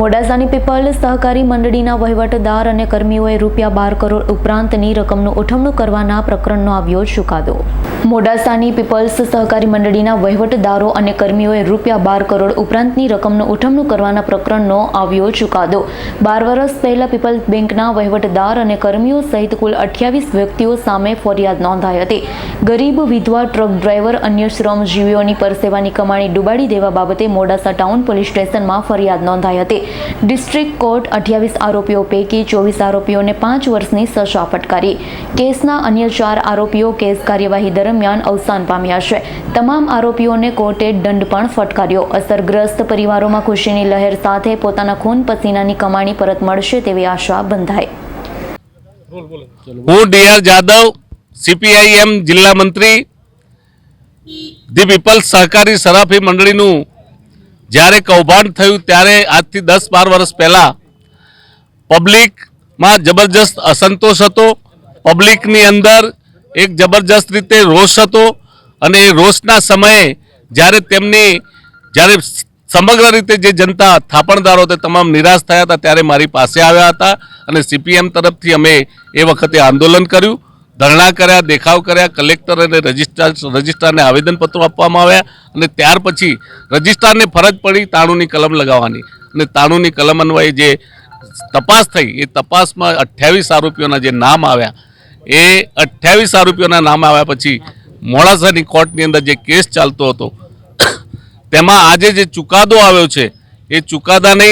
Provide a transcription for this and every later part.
મોડાસાની people's સહકારી મંડળીના વહીવટદાર અને કર્મીઓએ રૂપિયા બાર કરોડ ઉપરાંતની રકમનું ઉઠવણું કરવાના પ્રકરણનો આવ્યો ચુકાદો. મોડાસાની પીપલ્સ સહકારી મંડળીના વહીવટદારો અને કર્મીઓએ રૂપિયા બાર કરોડ ઉપરાંતની રકમનું ઉઠવણું કરવાના પ્રકરણનો આવ્યો ચુકાદો. બાર વર્ષ પહેલા પીપલ બેંકના વહીવટદાર અને કર્મીઓ સહિત કુલ અઠ્યાવીસ વ્યક્તિઓ સામે ફરિયાદ નોંધાઈ હતી. ગરીબ વિધવા ટ્રક ડ્રાઈવર અન્ય શ્રમજીવીઓની પરસેવાની કમાણી ડૂબાડી દેવા બાબતે મોડાસા ટાઉન પોલીસ સ્ટેશનમાં ફરિયાદ નોંધાઈ હતી. ડિસ્ટ્રિક્ટ કોર્ટ અઠ્યાવીસ આરોપીઓ પૈકી ચોવીસ આરોપીઓને પાંચ વર્ષની સજા ફટકારી કેસના અન્ય ચાર આરોપીઓ કેસ કાર્યવાહી દરમિયાન અવસાન પામ્યા છે. તમામ આરોપીઓને કોર્ટે દંડ પણ ફટકાર્યો. અસરગ્રસ્ત પરિવારોમાં ખુશીની લહેર સાથે પોતાના ખૂન પસીનાની કમાણી પરત મળશે તેવી આશા બંધાઈ. હું ડીઆર જાદવ સીપીઆઈએમ જિલ્લા મંત્રી, ધી પીપલ્સ સહકારી સરાફી મંડળીનું જ્યારે કૌભાંડ થયું ત્યારે આજથી દસ બાર વર્ષ પહેલાં પબ્લિકમાં જબરજસ્ત અસંતોષ હતો. પબ્લિકની અંદર એક જબરજસ્ત રીતે રોષ હતો અને એ રોષના સમયે જ્યારે તેમની, જ્યારે સમગ્ર રીતે જે જનતા થાપણદારો તે તમામ નિરાશ થયા હતા ત્યારે મારી પાસે આવ્યા હતા અને સીપીએમ તરફથી અમે એ વખતે આંદોલન કર્યું. ધરણા કર્યા, દેખાવ કર્યા, કલેક્ટર અને રજિસ્ટ્રાર રજિસ્ટ્રારને આવેદનપત્રો આપવામાં આવ્યા અને ત્યાર પછી રજિસ્ટ્રારને ફરજ પડી તાણુની કલમ લગાવવાની. અને તાણુની કલમ અન્વયે જે તપાસ થઈ, એ તપાસમાં અઠ્યાવીસ આરોપીઓના જે નામ આવ્યા, એ અઠ્યાવીસ આરોપીઓના નામ આવ્યા પછી મોડાસાની કોર્ટની અંદર જે કેસ ચાલતો હતો, તેમાં આજે જે ચુકાદો આવ્યો છે, એ ચુકાદાને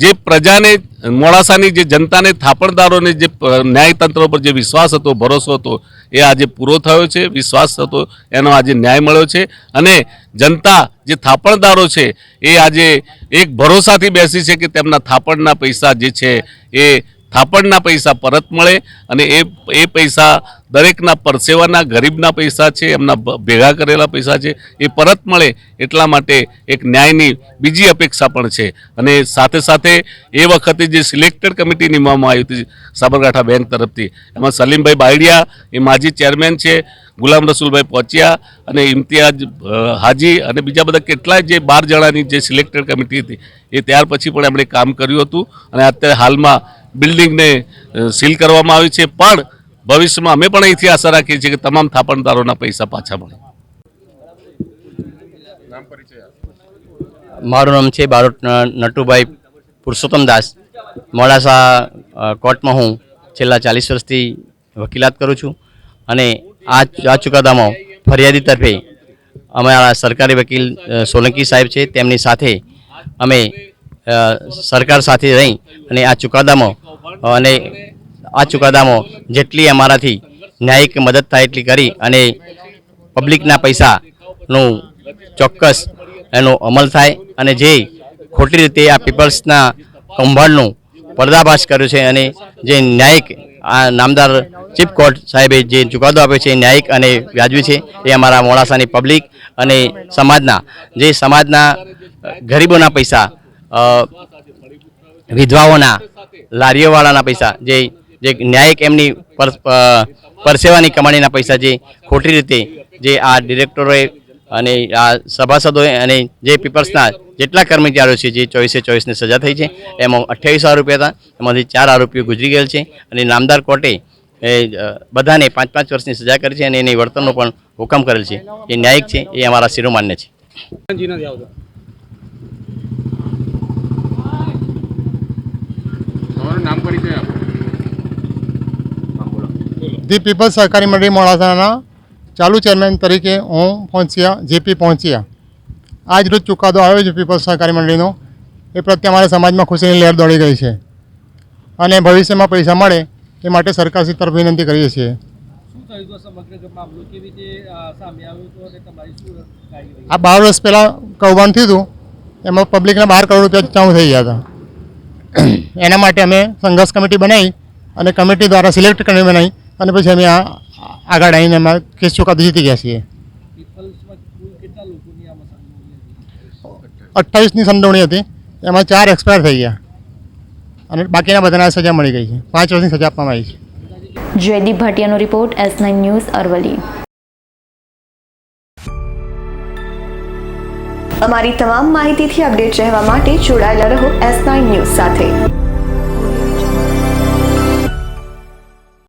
જે પ્રજાને મોડાસાની જે જનતાને થાપણદારોને જે ન્યાયતંત્ર પર જે વિશ્વાસ હતો, ભરોસો હતો, એ આજે પૂરો થયો છે. વિશ્વાસ હતો, એનો આજે ન્યાય મળ્યો છે. અને જનતા જે થાપણદારો છે, એ આજે એક ભરોસાથી બેસી છે કે તેમના થાપણના પૈસા જે છે, એ થાપણના પૈસા પરત મળે અને એ એ પૈસા દરેકના પરસેવાના ગરીબના પૈસા છે, એમના ભેગા કરેલા પૈસા છે, એ પરત મળે એટલા માટે એક ન્યાયની બીજી અપેક્ષા પણ છે. અને સાથે સાથે એ વખતે જે સિલેક્ટેડ કમિટી નિમવામાં આવી હતી સાબરકાંઠા બેંક તરફથી, એમાં સલીમભાઈ બાયડિયા, એ માજી ચેરમેન છે, ગુલામ રસુલભાઈ પહોંચ્યા અને ઇમ્તિયાજ હાજી અને બીજા બધા કેટલાય જે બાર જણાની જે સિલેક્ટેડ કમિટી હતી, એ ત્યાર પછી પણ એમણે કામ કર્યું હતું. અને અત્યારે હાલમાં બિલ્ડિંગને સીલ કરવામાં આવી છે. પણ ભવિષ્યમાં અમે પણ અહીંથી આશા રાખીએ છીએ કે તમામ થાપણદારોના પૈસા પાછા મળે. મારું નામ છે બારોટ નટુભાઈ પુરુષોત્તમ દાસ. મોડાસા કોર્ટમાં હું છેલ્લા ચાલીસ વર્ષથી વકીલાત કરું છું અને આ આ ચુકાદામાં ફરિયાદી તરફે અમારા સરકારી વકીલ સોલંકી સાહેબ છે. તેમની સાથે અમે સરકાર સાથે રહી અને આ ચુકાદામાં અને આ ચુકાદામાં જેટલી અમારાથી ન્યાયિક મદદ થાય એટલી કરી અને પબ્લિકના પૈસાનું ચોક્કસ એનો અમલ થાય અને જે ખોટી રીતે આ પીપલ્સના કૌભાંડનું પર્દાફાશ કર્યું છે અને જે ન્યાયિક આ નામદાર ચીફ કોર્ટ સાહેબે જે ચુકાદો આપ્યો છે એ ન્યાયિક અને વ્યાજબી છે, એ અમારા મોડાસાની પબ્લિક અને સમાજના, જે સમાજના ગરીબોના પૈસા વિધવાઓના, લારીઓવાળાના પૈસા, જે જે ન્યાયિક એમની પર પરસેવાની કમાણીના પૈસા જે ખોટી રીતે જે આ ડિરેક્ટરોએ અને આ સભાસદોએ અને જે પીપલ્સના જેટલા કર્મચારીઓ છે જે ચોવીસે ચોવીસને સજા થઈ છે, એમાં અઠ્યાવીસ આરોપી હતા, એમાંથી ચાર આરોપીઓ ગુજરી ગયેલ છે અને નામદાર કોર્ટે એ બધાને પાંચ પાંચ વર્ષની સજા કરી છે અને એની વર્તનનો પણ હુકમ કરેલ છે. એ ન્યાયિક છે, એ અમારા શિરોમાન્ય છે. ધી પીપલ સહકારી મંડળી મોડાસાના ચાલુ ચેરમેન તરીકે હું પહોંચ્યા જેપી પહોંચ્યા. આજ રોજ ચુકાદો આવ્યો છે પીપલ સહકારી મંડળીનો. એ પ્રત્યે અમારા સમાજમાં ખુશીની લહેર દોડી ગઈ છે. અને ભવિષ્યમાં પૈસા મળે એ માટે સરકારશ્રી તરફ વિનંતી કરીએ છીએ. આ બાર વર્ષ પહેલાં કૌભાંડ થયું હતું. એમાં પબ્લિકના બાર કરોડ રૂપિયા ચાઉ થઈ ગયા હતા. એના માટે અમે સંઘર્ષ કમિટી બનાવી અને કમિટી દ્વારા સિલેક્ટ કરી બનાવી. અને પછી અમે આ આગળ આવીને એમાં કેસ ચુકાદો જીતી ગયા છીએ. અઠ્ઠાવીસની સંડોવણી હતી. એમાં ચાર એક્સપાયર થઈ ગયા. અને બાકીના બધાને સજા મળી ગઈ છે. પાંચ વર્ષની સજા આપવામાં આવી છે. Jaydeep ભાટિયાનો report S nine news Aravalli અમારી તમામ માહિતીથી અપડેટ રહેવા માટે જોડાયેલા રહો એસ નાઇન ન્યૂઝ સાથે.